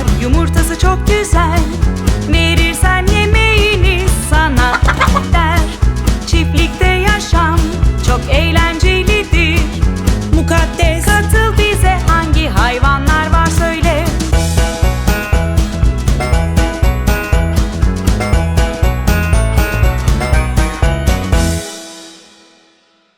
var. Yumurtası çok